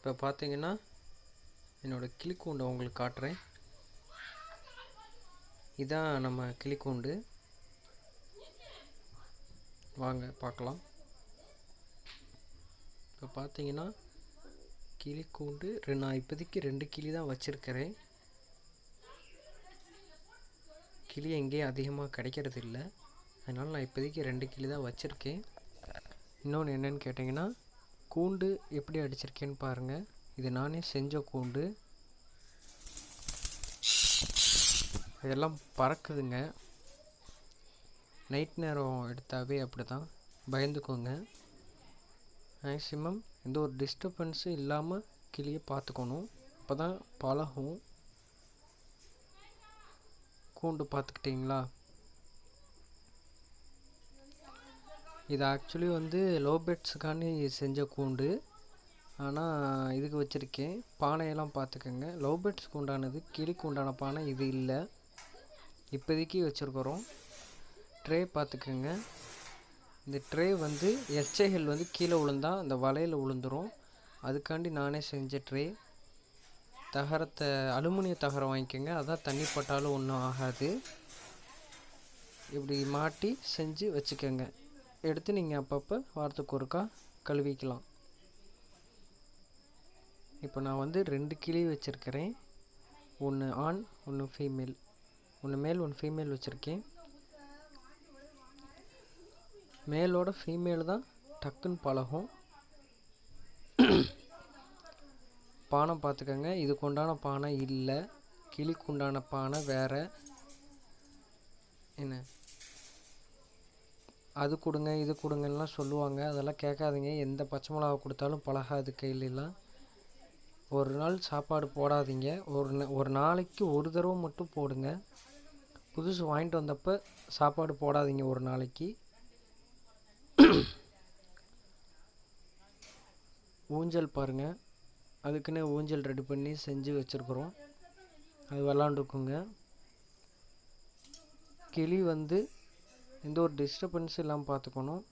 இப்போ பார்த்தீங்கன்னா என்னோடய கிளிக்கூண்டை உங்களுக்கு காட்டுறேன். இதான் நம்ம கிளிக்கூண்டு வாங்க பார்க்கலாம். இப்போ பார்த்தீங்கன்னா கிளிக்கூண்டு ரெ- நான் இப்போதைக்கு ரெண்டு கிளி தான் வச்சுருக்கிறேன். கிளி எங்கேயும் அதிகமாக கிடைக்கிறது இல்லை அதனால் நான் இப்போதைக்கு ரெண்டு கிளி தான் வச்சுருக்கேன். இன்னொன்று என்னன்னு கேட்டிங்கன்னா கூண்டு எப்படி அடிச்சிருக்கேன்னு பாருங்கள் இது நானே செஞ்ச கூண்டு. இதெல்லாம் பறக்குதுங்க. நைட் நேரம் எடுத்தாவே அப்படி தான் பயந்துக்கோங்க. மேக்ஸிமம் எந்த ஒரு டிஸ்டர்பன்ஸும் இல்லாமல் கிளியை பார்த்துக்கணும். அப்போ தான் பழகும். கூண்டு பார்த்துக்கிட்டிங்களா? இது ஆக்சுவலி வந்து லோ செஞ்ச கூண்டு. ஆனால் இதுக்கு வச்சுருக்கேன். பானையெல்லாம் பார்த்துக்கோங்க லோ பெட்ஸ்க்கு உண்டானது கிளிக்கு உண்டான பானை இது இல்லை. இப்போதைக்கு வச்சுருக்குறோம். ட்ரே பார்த்துக்கோங்க இந்த ட்ரே வந்து எச்சைகள் வந்து கீழே விழுந்தா அந்த வலையில் விழுந்துரும் அதுக்காண்டி நானே செஞ்ச ட்ரே தகரத்தை அலுமினிய தகரம் வாங்கிக்கோங்க. அதான் தண்ணி பட்டாலும் ஒன்றும் ஆகாது. இப்படி மாட்டி செஞ்சு வச்சுக்கோங்க. எடுத்து நீங்கள் அப்பப்போ வாரத்துக்கு ஒருக்கா கழுவிக்கலாம். இப்போ நான் வந்து ரெண்டு கிளி வச்சுருக்கிறேன். ஒன்று ஆண் ஒன்று ஃபீமேல் ஒன்று மேல் ஒன்று ஃபீமேல் வச்சுருக்கேன். மேலோட ஃபீமேல் தான் டக்குன்னு பழகும். பானை பார்த்துக்கோங்க இதுக்கு உண்டான பானை இல்லை. கிளிக்கு உண்டான பானை வேறு. என்ன? அது கொடுங்க இது கொடுங்கலாம் சொல்லுவாங்க. அதெல்லாம் கேட்காதீங்க. எந்த பச்சை மிளகா கொடுத்தாலும் பழகாது கையிலலாம் ஒரு நாள் சாப்பாடு போடாதீங்க. ஒரு ஒரு நாளைக்கு ஒரு தடவை மட்டும் போடுங்க. புதுசு வாங்கிட்டு வந்தப்போ சாப்பாடு போடாதீங்க ஒரு நாளைக்கு. ஊஞ்சல் பாருங்க. அதுக்குன்னு ஊஞ்சல் ரெடி பண்ணி செஞ்சு வச்சுருக்குறோம். அது விளாண்டுக்குங்க. கிளி வந்து எந்த ஒரு டிஸ்டர்பன்ஸும் இல்லாமல் பார்த்துக்கணும்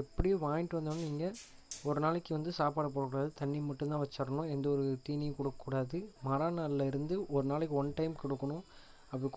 எப்படியும் வாங்கிட்டு வந்தோடனே நீங்கள் ஒரு நாளைக்கு வந்து சாப்பாடு போடக்கூடாது. தண்ணி மட்டும்தான் வச்சிடணும் எந்த ஒரு தீனியும் கொடுக்கக்கூடாது. மறுநாள்ல இருந்து ஒரு நாளைக்கு ஒன் டைம் கொடுக்கணும். அப்படி